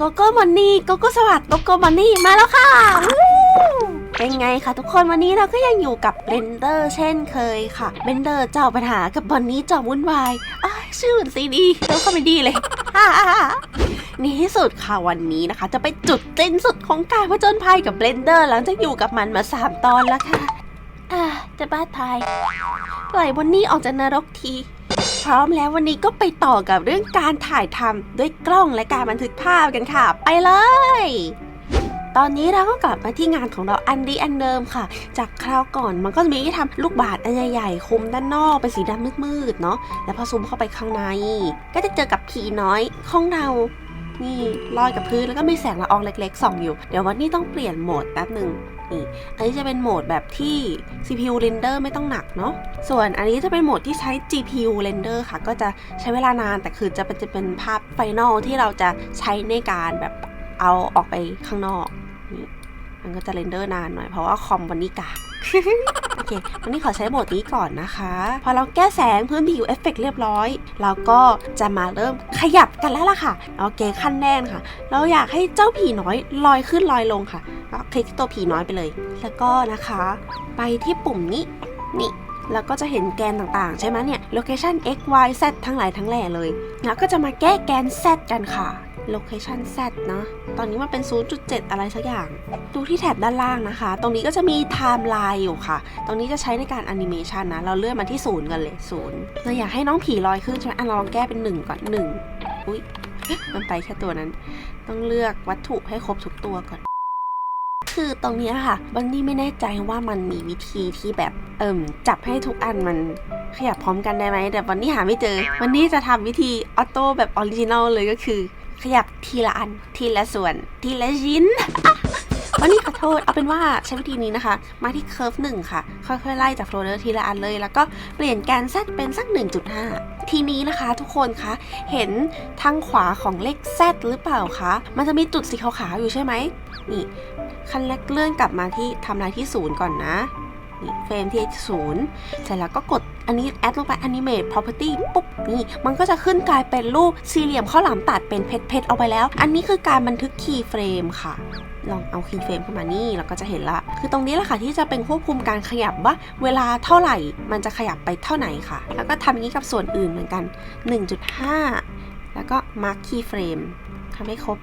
โกโก้มันนี่โกโก้สวัสดิ์โกโก้มันนี่มาแล้วค่ะเป็นไงคะทุกคนวันนี้เราก็ยังอยู่กับเบนเดอร์เช่นเคยค่ะเบนเดอร์เจ้าปัญหากับบอนนี่เจ้าวุ่นวายชื่อเหมือนซีดีแล้วคอมเมดี้เลยในที่สุดค่ะวันนี้นะคะ จะไปจุดสิ้นสุดของการผจญภัยกับเบลนเดอร์หลังจากอยู่กับมันมา 3 ตอนแล้วค่ะ อ่าจะบ้าทายปล่อยบอนนี่ออกจากนรกที ร้อมแล้ววันนี้ก็ไปต่อกับเรื่องการถ่ายทำด้วยกล้องและการบันทึกภาพกันค่ะ ไปเลย ตอนนี้เราก็กลับมาที่งานของเราอันดีอันเดิมค่ะ จากคราวก่อนมันก็จะมีให้ทำลูกบาศก์อันใหญ่ๆคุมด้านนอกเป็นสีดำมืดๆเนาะแล้วพอซูมเข้าไปข้างใน ก็จะเจอกับผีน้อยของเรานี่ลอยกับพื้นแล้วก็มีแสงละอองเล็กๆส่องอยู่ เดี๋ยววันนี้ต้องเปลี่ยนโหมดแป๊บหนึ่ง นี่ อันนี้จะเป็นโหมดแบบที่ CPU render ไม่ต้องหนักเนาะ ส่วนอันนี้จะเป็นโหมดที่ใช้ GPU render ค่ะ ก็จะใช้เวลานาน แต่คือจะเป็นจะเป็นภาพไฟนอลที่เราจะใช้ในการแบบเอาออกไปข้างนอก นี่ มันก็จะเรนเดอร์นานหน่อยเพราะว่าคอมวันนี้กาก เควันนี้ขอใช้โหมดนี้ก่อนนะคะ พอเราแก้แสงเพิ่มผิวเอฟเฟกต์เรียบร้อย เราก็จะมาเริ่มขยับกันแล้วล่ะค่ะ โอเคขั้นแรกค่ะ เราอยากให้เจ้าผีน้อยลอยขึ้นลอยลงค่ะก็คลิกที่ตัวผีน้อยไปเลย แล้วก็นะคะ ไปที่ปุ่มนี้นี่แล้วก็จะเห็นแกนต่างๆ ใช่ไหมเนี่ย location x y z ทั้งหลายทั้งแหล่เลย แล้วก็จะมาแก้แกน z กันค่ะ location z นะตอนนี้มันเป็น 0.7 อะไรสักอย่าง ดูที่แถบด้านล่างนะคะ ตรงนี้ก็จะมี timeline อยู่ค่ะ ตรงนี้จะใช้ในการแอนิเมชันนะ เราเลื่อนมาที่ศูนย์กันเลยศูนย์เราอยากให้น้องผีลอยขึ้นใช่ไหมอะเราลองแก้เป็นหนึ่งก่อนหนึ่งอุ้ยมันไปแค่ตัวนั้น ต้องเลือกวัตถุให้ครบทุกตัวก่อน คือตรงนี้ค่ะ บันนี่ไม่แน่ใจว่ามันมีวิธีที่แบบ เอิ่ม จับให้ทุกอันมันขยับพร้อมกันได้ไหม แต่วันนี้หาไม่เจอ วันนี้จะทำวิธีออโต้แบบออริจินอลเลยก็คือ ขยับทีละอัน ทีละส่วน ทีละชิ้นวันนี้ขอโทษ เอาเป็นว่าใช้วิธีนี้นะคะ มาที่เคอร์ฟหนึ่งค่ะ ค่อยๆ ไล่จากโฟลเดอร์ทีละอันเลย แล้วก็เปลี่ยนแกนแซดเป็นสัก 1.5 ทีนี้นะคะ ทุกคนคะ เห็นทางขวาของเลข Z หรือเปล่าคะ มันจะมีจุดสีขาวๆอยู่ใช่ไหม นี่ ขั้นแรกเลื่อนกลับมาที่ทำลายที่ศูนย์ก่อนนะ นี่เฟรมที่ศูนย์เสร็จแล้วก็กด อันนี้แอดลงไป animate property ปุ๊บนี่ มันก็จะขึ้นกลายเป็นรูปสี่เหลี่ยมข้าวหลามตัดเป็นเพชรเพชรเอาไปแล้ว อันนี้คือการบันทึกคีย์เฟรมค่ะลองเอาคีย์เฟรมขึ้นมานี่เราก็จะเห็นละ คือตรงนี้แหละค่ะที่จะเป็นควบคุมการขยับว่า เวลาเท่าไหร่ มันจะขยับไปเท่าไหร่ค่ะ แล้วก็ทำอย่างนี้กับส่วนอื่นเหมือนกัน 1.5 แล้วก็ mark key frame ทำให้ครบ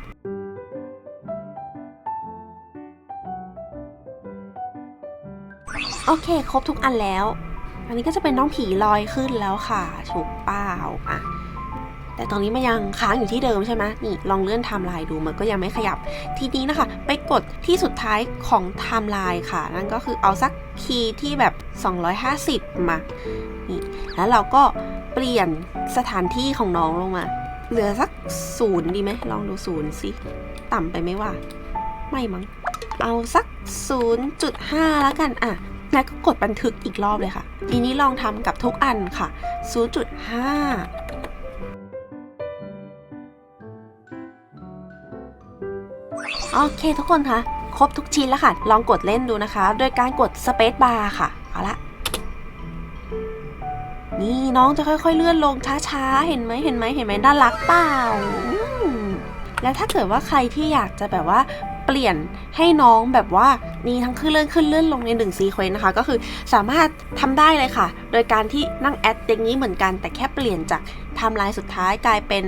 โอเค ครบทุกอันแล้ว อันนี้ก็จะเป็นน้องผีลอยขึ้นแล้วค่ะถูกเป้าอะแต่ตอนนี้มันยังค้างอยู่ที่เดิมใช่ไหมนี่ลองเลื่อนไทม์ไลน์ดูมันก็ยังไม่ขยับ ทีนี้นะคะ ไปกดที่สุดท้ายของไทม์ไลน์ค่ะ นั่นก็คือเอาสักคีย์ที่แบบ 250 มานี่แล้วเราก็เปลี่ยนสถานที่ของน้องลงมา เหลือสักศูนย์ดีไหมลองดูศูนย์สิต่ำไปไหมวะไม่มั้งเอาสัก 0.5 แล้วกันอะ แล้วก็กดบันทึกอีกรอบเลยค่ะทีนี้ลองทำกับทุกอันค่ะ 0.5โอเคทุกคนคะครบทุกชิ้นแล้วค่ะ ลองกดเล่นดูนะคะ โดยการกด Space Bar ค่ะ เอาละ นี่น้องจะค่อยๆ เลื่อนลงช้าๆ เห็นไหมเห็นไหมเห็นไหมน่ารักเปล่า แล้วถ้าเกิดว่าใครที่อยากจะแบบว่า เปลี่ยนให้น้องแบบว่า มีทั้งขึ้นเลื่อนขึ้นเลื่อนลงในหนึ่งซีเควนต์นะคะ ก็คือสามารถทำได้เลยค่ะ โดยการที่นั่งแอดอย่างนี้เหมือนกัน แต่แค่เปลี่ยนจากไทม์ไลน์สุดท้ายกลายเป็น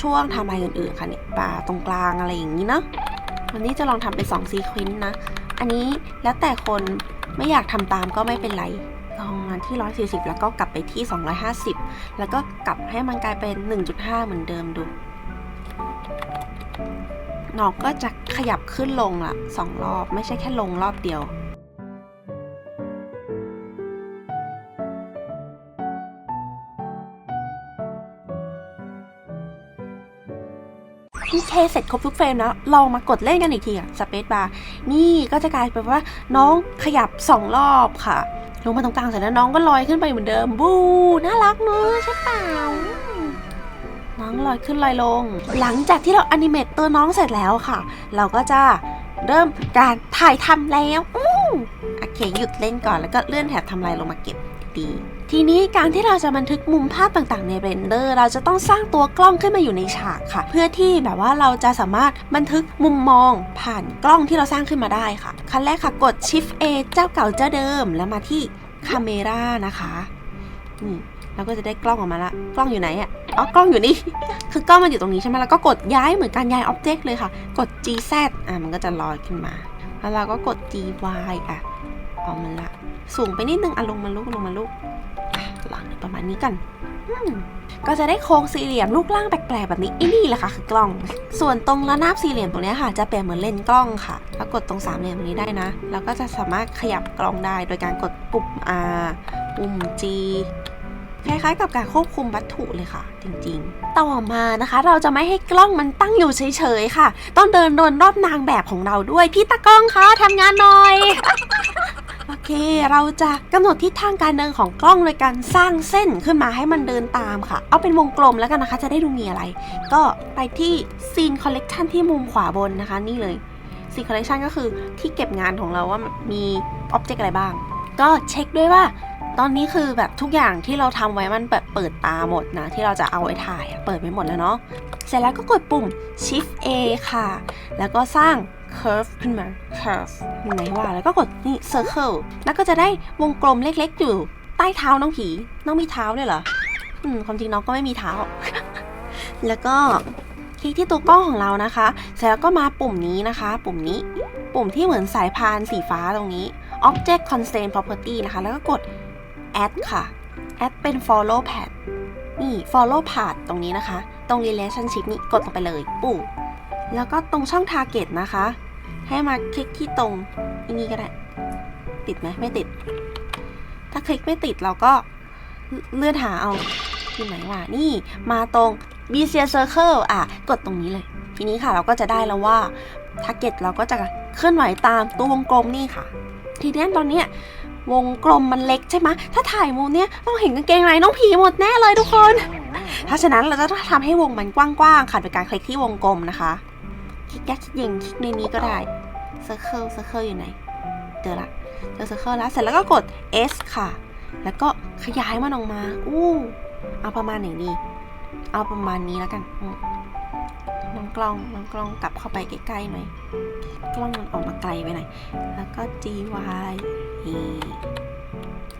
ช่วงไทม์ไลน์อื่นๆค่ะเนี่ยป่าตรงกลางอะไรอย่างนี้เนาะวันนี้จะลองทำเป็น2ซีเควนต์นะ อันนี้แล้วแต่คนไม่อยากทำตามก็ไม่เป็นไรลองมาที่ 140 แล้วก็กลับไปที่ 250 แล้วก็กลับให้มันกลายเป็น 1.5 เหมือนเดิมดู น้องก็จะขยับขึ้นลงละสองรอบไม่ใช่แค่ลงรอบเดียวโอเคเสร็จครบทุกเฟรมแล้วลองมากดเล่นกันอีกทีอะสเปซบาร์นี่ก็จะกลายเป็นว่าน้องขยับสองรอบค่ะ ลงมาตรงกลางเสร็จแล้วน้องก็ลอยขึ้นไปเหมือนเดิม บู น่ารักเนอะใช่เปล่า งลอยขึ้นลอยลง หลังจากที่เราอนิเมตตัวน้องเสร็จแล้วค่ะ เราก็จะเริ่มการถ่ายทำแล้วอืมโอเคหยุดเล่นก่อนแล้วก็เลื่อนแถบทำลายลงมาเก็บดีททีนี้การที่เราจะบันทึกมุมภาพต่างๆ ในเรนเดอร์ เราจะต้องสร้างตัวกล้องขึ้นมาอยู่ในฉากค่ะ เพื่อที่แบบว่าเราจะสามารถบันทึกมุมมองผ่านกล้องที่เราสร้างขึ้นมาได้ค่ะ ขั้นแรกค่ะกด Shift A เจ้าเก่าเจ้าเดิม แล้วมาที่ Camera นะคะนี่เราก็จะได้กล้องออกมาละ กล้องอยู่ไหนอะ อ๋อกล้องอยู่นี่ คือกล้องมันอยู่ตรงนี้ใช่ไหมแล้วก็กดย้ายเหมือนการย้ายอ็อบเจกต์เลยค่ะ กด G Z อะมันก็จะลอยขึ้นมา แล้วเราก็กด G Y อะเอามันละ สูงไปนิดนึงอะลงมาลุกลงมาลุกหลังประมาณนี้กันก็จะได้โครงสี่เหลี่ยมรูปร่างแปลกๆแบบนี้อีนี่แหละค่ะคือกล้อง ส่วนตรงระนาบสี่เหลี่ยมตรงนี้ค่ะ จะเปลี่ยนเหมือนเลนกล้องค่ะ แล้วกดตรงสามเหลี่ยมตรงนี้ได้นะ แล้วก็จะสามารถขยับกล้องได้โดยการกดปุ่ม R ปุ่ม G คล้ายๆ กับการควบคุมวัตถุเลยค่ะ จริงๆ ต่อมานะคะ เราจะไม่ให้กล้องมันตั้งอยู่เฉยๆค่ะ ต้องเดินโดนรอบนางแบบของเราด้วย พี่ตากล้องคะทำงานหน่อยโอเค เราจะกำหนดทิศทางการเดินของกล้องโดยการสร้างเส้นขึ้นมาให้มันเดินตามค่ะ เอาเป็นวงกลมแล้วกันนะคะ จะได้ดูมีอะไร ก็ไปที่ Scene Collection ที่มุมขวาบนนะคะ นี่เลย Scene Collection ก็คือที่เก็บงานของเราว่ามีอ็อบเจกต์อะไรบ้าง ก็เช็คด้วยว่าตอนนี้คือแบบทุกอย่างที่เราทำไว้มันแบบเปิดตาหมดนะ ที่เราจะเอาไว้ถ่ายเปิดไปหมดแล้วเนาะเสร็จแล้วก็กดปุ่ม Shift A ค่ะ แล้วก็สร้าง curve ขึ้นมา curve ไหนว่าแล้วก็กดนี่ circle แล้วก็จะได้วงกลมเล็กๆ อยู่ใต้เท้าน้องผี น้องมีเท้าด้วยเหรออืมความจริงน้องก็ไม่มีเท้า แล้วก็คลิกที่ตัวกล้องของเรานะคะ เสร็จแล้วก็มาปุ่มนี้นะคะ ปุ่มนี้ ปุ่มที่เหมือนสายพานสีฟ้าตรงนี้ object constraint property นะคะ แล้วก็กด add ค่ะ add เป็น follow path นี่ follow path ตรงนี้นะคะ ตรง relationship นี่กดลงไปเลยปู่แล้วก็ตรงช่อง target นะคะ ให้มาคลิกที่ตรงอันนี้ก็ได้ ติดไหมไม่ติด ถ้าคลิกไม่ติดเราก็เลื่อนหาเอาที่ไหนวะนี่มาตรง b c circle อะ กดตรงนี้เลย ทีนี้ค่ะเราก็จะได้แล้วว่า target เราก็จะเคลื่อนไหวตามตัววงกลมนี่ค่ะ ทีนี้ตอนเนี้ยวงกลมมันเล็กใช่ไหมถ้าถ่ายมุมเนี้ยต้องเห็นกางเกงในน้องผีหมดแน่เลยทุกคน ถ้าฉะนั้นเราจะต้องทำให้วงมันกว้างๆค่ะโดยการคลิกที่วงกลมนะคะ คลิกยักคลิกยิงคลิกในนี้ก็ได้ circle circle อยู่ไหน เจอละ เจอ circle แล้ว เสร็จแล้วก็กด S ค่ะ แล้วก็ขยายมันออกมา อู้ เอาประมาณไหนดี เอาประมาณนี้แล้วกันอืมน้อง กล้องน้องกล้องกลับเข้าไปใกล้ๆหน่อย กล้องมันออกมาไกลไปหน่อย แล้วก็ G Y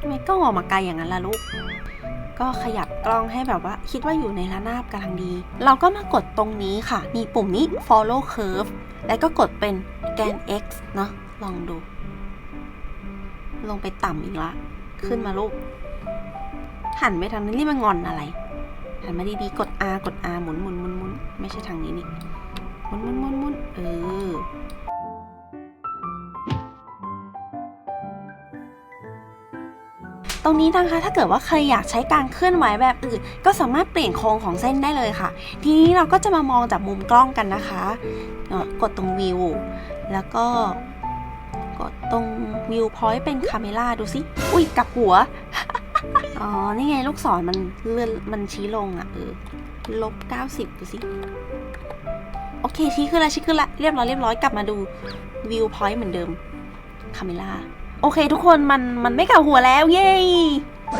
ทำไมกล้องออกมาไกลอย่างนั้นล่ะลูก ก็ขยับกล้องให้แบบว่า คิดว่าอยู่ในระนาบกำลังดี เราก็มากดตรงนี้ค่ะนี่ปุ่มนี้ follow curve แล้วก็กดเป็นแกน x เนาะลองดู ลงไปต่ำอีกละ ขึ้นมาลูก หันไปทางนี้นี่มันงอนอะไร หันมาดีๆ กด R กด R หมุนหมุนหมุนหมุนไม่ใช่ทางนี้นี่หมุนหมุนหมุนหมุนเออตรงนี้นะคะถ้าเกิดว่าใครอยากใช้การเคลื่อนไหวแบบอื่น ก็สามารถเปลี่ยนโครงของเส้นได้เลยค่ะ ทีนี้เราก็จะมามองจากมุมกล้องกันนะคะกดตรงวิวแล้วก็กดตรงวิวพอยต์เป็นคาเมล่าดูสิ อุ้ยกับหัว อ๋อ นี่ไงลูกศรมันเลื่อนมันชี้ลงอะเออลบ90ดูสิ โอเค ชี้ขึ้นแล้วชี้ขึ้นแล้วเรียบร้อยเรียบร้อยกลับมาดูวิวพอยต์เหมือนเดิมคาเมล่าโอเค ทุกคนมันมันไม่กลับหัวแล้วเย้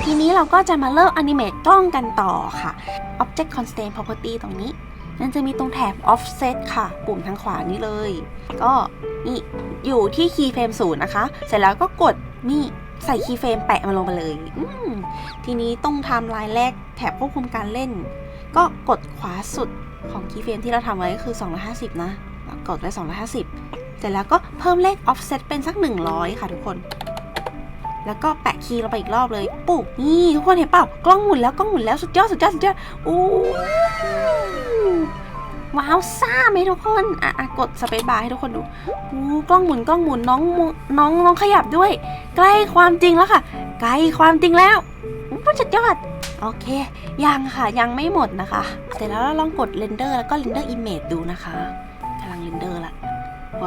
ทีนี้เราก็จะมาเริ่มอนิเมตกล้องกันต่อค่ะ Object Constraint Property ตรงนี้มันจะมีตรงแถบ Offset ค่ะ ปุ่มทางขวานี้เลย ก็นี่อยู่ที่ Keyframe ศูนย์นะคะ เสร็จแล้วก็กดนี่ ใส่ Keyframe แปะมันลงไปเลยทีนี้ตรงไทม์ไลน์แรกแถบควบคุมการเล่น ก็กดขวาสุดของ Keyframe ที่เราทำไว้ก็คือ 250 นะกดไว้ 250 เสร็จแล้วก็เพิ่มเลข offset เป็นสัก 100 ค่ะทุกคน แล้วก็แปะคีย์ลงไปอีกรอบเลยปุ๊บนี่ทุกคนเห็นเปล่ากล้องหมุนแล้วกล้องหมุนแล้วสุดยอดสุดยอดสุดยอดอู้ ว้าวซ่าไหมทุกคนอะกดสเปซบาร์ให้ทุกคนดูอู้กล้องหมุนกล้องหมุนน้องน้องน้องขยับด้วย ใกล้ความจริงแล้วค่ะ ใกล้ความจริงแล้วอู้สุดยอดโอเค ยังค่ะยังไม่หมดนะคะ เสร็จแล้วเราลองกดเรนเดอร์แล้วก็เรนเดอร์อิมเมจดูนะคะกำลังเรนเดอร์ละ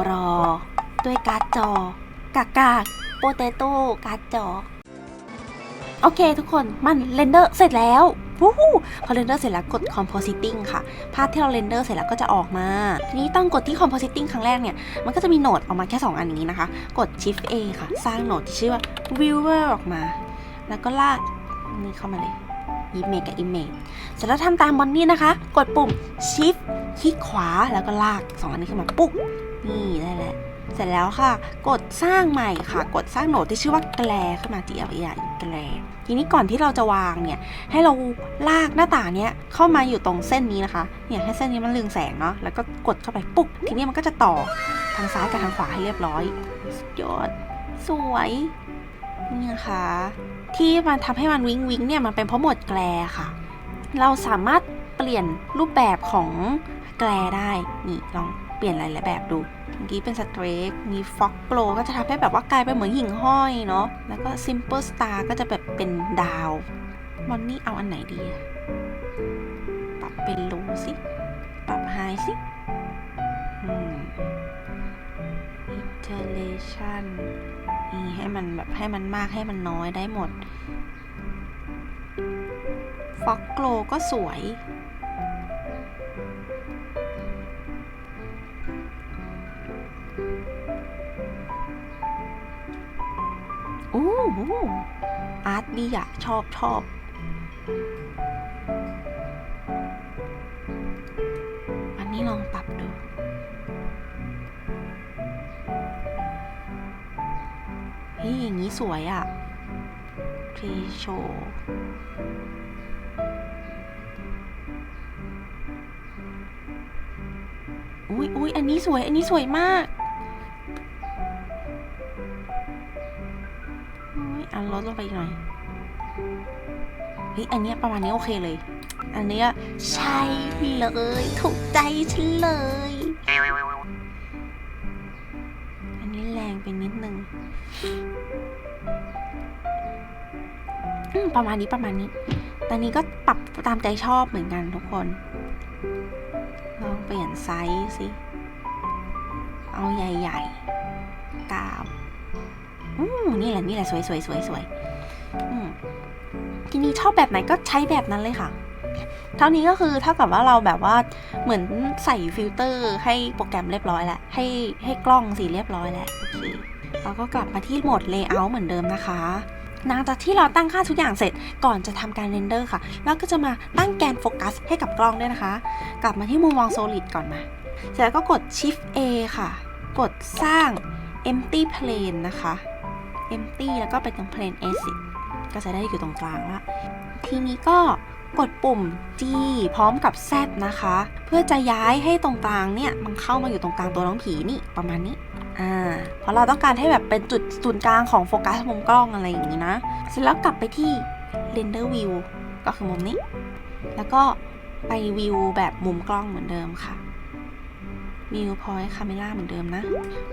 รอ ด้วยการ์ดจอกากาโปเตโต้การ์ดจอ โอเคทุกคนมันเรนเดอร์เสร็จแล้ว วู้ฮู้พอเรนเดอร์เสร็จแล้วกด compositing ค่ะ ภาพที่เราเรนเดอร์เสร็จแล้วก็จะออกมา ทีนี้ต้องกดที่ compositing ครั้งแรกเนี่ย มันก็จะมีโหนดออกมาแค่ 2 อันนี้นะคะ กด shift A ค่ะ สร้างโหนดที่ชื่อว่า viewer ออกมา แล้วก็ลากนี่เข้ามาเลย image กับ image เสร็จแล้วทำตามบอนนี่นะคะ กดปุ่ม shift คลิกขวาแล้วก็ลากสองอันนี้ขึ้นมาปุ๊บนี่ได้แล้ว เสร็จแล้วค่ะ กดสร้างใหม่ค่ะ กดสร้างโหนดที่ชื่อว่าแกลขึ้นมา G L A R แกลทีนี้ก่อนที่เราจะวางเนี่ยให้เราลากหน้าต่างเนี้ยเข้ามาอยู่ตรงเส้นนี้นะคะเนี่ยให้เส้นนี้มันเรืองแสงเนาะแล้วก็กดเข้าไปปุ๊บทีนี้มันก็จะต่อทางซ้ายกับทางขวาให้เรียบร้อยสุดยอดสวยนี่นะคะที่มันทำให้มันวิงวิงเนี่ยมันเป็นเพราะหมดแกลค่ะ เราสามารถเปลี่ยนรูปแบบของแกลได้นี่ลองเปลี่ยนหลายๆแบบดู เมื่อกี้เป็นสเตรกมีฟ็อกโกลก็จะทำให้แบบว่ากลายเป็นเหมือนหิ่งห้อยเนาะ แล้วก็ซิมเ l ิลสตาร์ก็จะแบบเป็นดาวมอนนี่เอาอันไหนดีอะปรับเป็นโลสิ ปรับไฮสิอืม iteration นี่ให้มันแบบให้มันมากให้มันน้อยได้หมดฟ็อกโกลก็สวย อาร์ตดีอะชอบชอบอันนี้ลองปรับดู เฮ้ยอย่างนี้สวยอะพรีโชว์อุ้ยอุ้ยอันนี้สวย อันนี้สวยมาก ลงไปอีกหน่อยเฮ้ยอันนี้ประมาณนี้โอเคเลย อันนี้ใช่เลยถูกใจฉันเลย อันนี้แรงไปนิดนึงประมาณนี้ประมาณนี้ ตอนนี้ก็ปรับตามใจชอบเหมือนกันทุกคน ลองเปลี่ยนไซส์สิ เอาใหญ่ๆกาวอืมนี่แหละนี่แหละสวยสวยสวยสวย ทีนี้ชอบแบบไหนก็ใช้แบบนั้นเลยค่ะ เท่านี้ก็คือเท่ากับว่าเราแบบว่าเหมือนใส่ฟิลเตอร์ให้โปรแกรมเรียบร้อยแล้ว ให้ให้กล้องสีเรียบร้อยแล้วโอเคเราก็กลับมาที่โหมด Layout เหมือนเดิมนะคะหลังจากที่เราตั้งค่าทุกอย่างเสร็จก่อนจะทำการเรนเดอร์ค่ะเราก็จะมาตั้งแกนโฟกัสให้กับกล้องด้วยนะคะ กลับมาที่มุมมอง Solid ก่อนมา เสร็จแล้วก็กด Shift A ค่ะ กดสร้าง empty plane นะคะ empty แล้วก็เป็นตรง plane A10 ก็จะได้อยู่ตรงกลางละ ทีนี้ก็กดปุ่ม G พร้อมกับ Z นะคะ เพื่อจะย้ายให้ตรงกลางเนี่ยมันเข้ามาอยู่ตรงกลางตัวน้องผีนี่ประมาณนี้อ่าเพราะเราต้องการให้แบบเป็นจุดศูนย์กลางของโฟกัสมุมกล้องอะไรอย่างนี้นะ เสร็จแล้วกลับไปที่ render view ก็คือมุมนี้ แล้วก็ไปวิวแบบมุมกล้องเหมือนเดิมค่ะ view point camera เหมือนเดิมนะ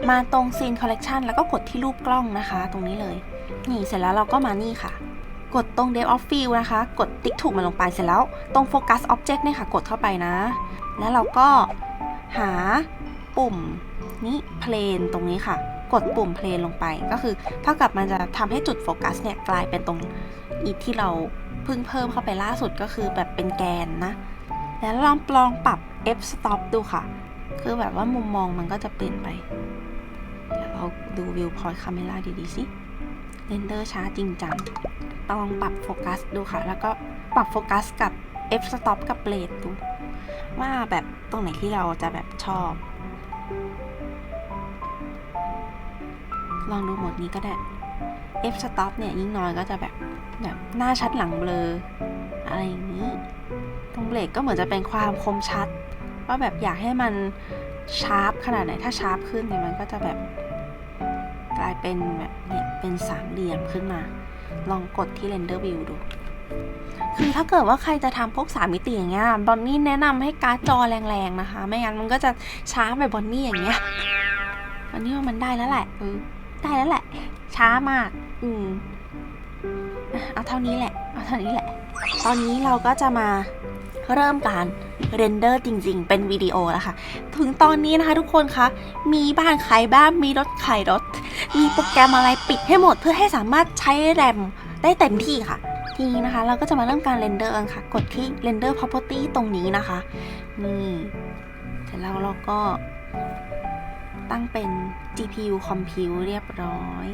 มาตรง scene collection แล้วก็กดที่รูปกล้องนะคะ ตรงนี้เลย นี่เสร็จแล้วเราก็มานี่ค่ะ กดตรง depth of field นะคะ กดติ๊กถูกมันลงไปเสร็จแล้ว ตรง focus object เนี่ยค่ะ กดเข้าไปนะ แล้วเราก็หาปุ่มนี้ plane ตรงนี้ค่ะ กดปุ่ม plane ลงไป ก็คือเท่ากับมันจะทำให้จุดโฟกัสเนี่ยกลายเป็นตรงอีที่เราเพิ่งเพิ่มเข้าไปล่าสุดก็คือแบบเป็นแกนนะ แล้วลองปลองปรับ f stop ดูค่ะ คือแบบว่ามุมมองมันก็จะเปลี่ยนไป เดี๋ยวเราดู viewpoint camera ดีๆสิ รนเดอร์ช้าจริงจังลองปรับโฟกัสดูค่ะ แล้วก็ปรับโฟกัสกับ f stop กับเบลดดู ว่าแบบตรงไหนที่เราจะแบบชอบ ลองดูโหมดนี้ก็ได้ f stop เนี่ยยิ่งน้อยก็จะแบบแบบหน้าชัดหลังเบลอ อะไรอย่างนี้ ตรงเบลดก็เหมือนจะเป็นความคมชัด ว่าแบบอยากให้มันชาร์ปขนาดไหนถ้าชาร์ปขึ้นเนี่ยมันก็จะแบบ กลายเป็นแบบเนี่ยเป็นสามเหลี่ยมขึ้นมา ลองกดที่ render view ดู คือถ้าเกิดว่าใครจะทำพวกสามมิติอย่างเงี้ยบอนนี่แนะนำให้การ์ดจอแรงๆนะคะ ไม่งั้นมันก็จะช้าแบบบอนนี่อย่างเงี้ยบอนนี่ว่ามันได้แล้วแหละเออได้แล้วแหละ ช้ามาก อืมอะเอาเท่านี้แหละ เอาเท่านี้แหละ ตอนนี้เราก็จะมาเริ่มการเรนเดอร์จริงๆ เป็นวิดีโอแล้วค่ะ ถึงตอนนี้นะคะทุกคนคะ มีบ้านใครบ้าน มีรถใครรถ มีโปรแกรมอะไรปิดให้หมดเพื่อให้สามารถใช้แรมได้เต็มที่ค่ะ ทีนี้นะคะ เราก็จะมาเริ่มการเรนเดอร์กันค่ะ กดที่ render property ตรงนี้นะคะ นี่เสร็จแล้วเราก็ตั้งเป็น GPU compute เรียบร้อย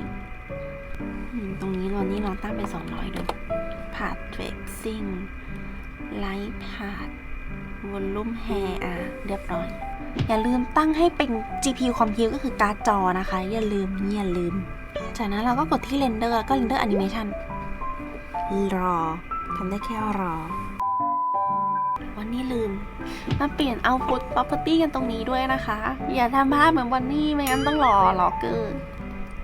ตรงนี้เรานี่ลองตั้งเป็น 200ดูภาดเวอลลุ่มแฮร์อะเรียบร้อย อย่าลืมตั้งให้เป็น GPU คอมพิวก็คือการ์ดจอนะคะ อย่าลืมอย่าลืม จากนั้นเราก็กดที่ render แล้วก็ render animation รอทำได้แค่รอ วันนี้ลืม มาเปลี่ยน output property กันตรงนี้ด้วยนะคะ อย่าทำภาพเหมือนวันนี้ไม่งั้นต้องรอรอเกอร์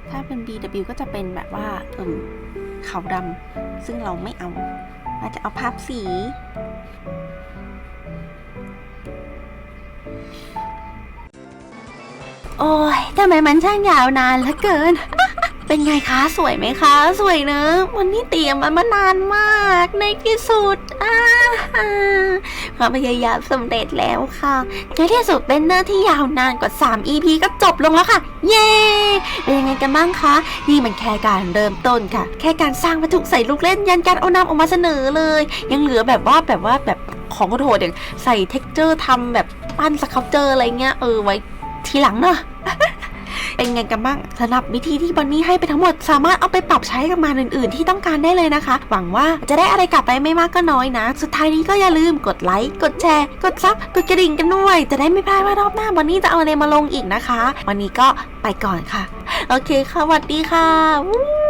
ถ้าเป็น BW ก็จะเป็นแบบว่าเอิ่มขาวดำซึ่งเราไม่เอาเราจะเอาภาพสีำไมมันช่างยาวนานเหลือเกิน เป็นไงคะสวยไหมคะ สวยเนอะวันนี้เตรียมมันมานานมากในที่สุดอ่าความพยายามสำเร็จแล้วค่ะในที่สุดเบนเนอร์ที่ยาวนานกว่า 3 EP ก็จบลงแล้วค่ะ เย้เป็นยังไงกันบ้างคะ นี่มันแค่การเริ่มต้นค่ะ แค่การสร้างวัตถุใส่ลูกเล่นยันการเอานำออกมาเสนอเลย ยังเหลือแบบว่าแบบว่าแบบของโหดอย่างใส่เท็กเจอร์ทำแบบปั้นสครับเจออะไรเงี้ยเออไว้ทีหลังเนอะ เป็นไงกันบ้างสำหรับวิธีที่บอนนี่ให้ไปทั้งหมด สามารถเอาไปปรับใช้กับงานอื่น ๆ ที่ต้องการได้เลยนะคะ หวังว่าจะได้อะไรกลับไปไม่มากก็น้อยนะ สุดท้ายนี้ก็อย่าลืมกดไลค์กดแชร์กดซับกดกระดิ่งกันด้วย จะได้ไม่พลาดว่ารอบหน้าบอนนี่จะเอาอะไรมาลงอีกนะคะ วันนี้ก็ไปก่อนค่ะ โอเคค่ะสวัสดีค่ะ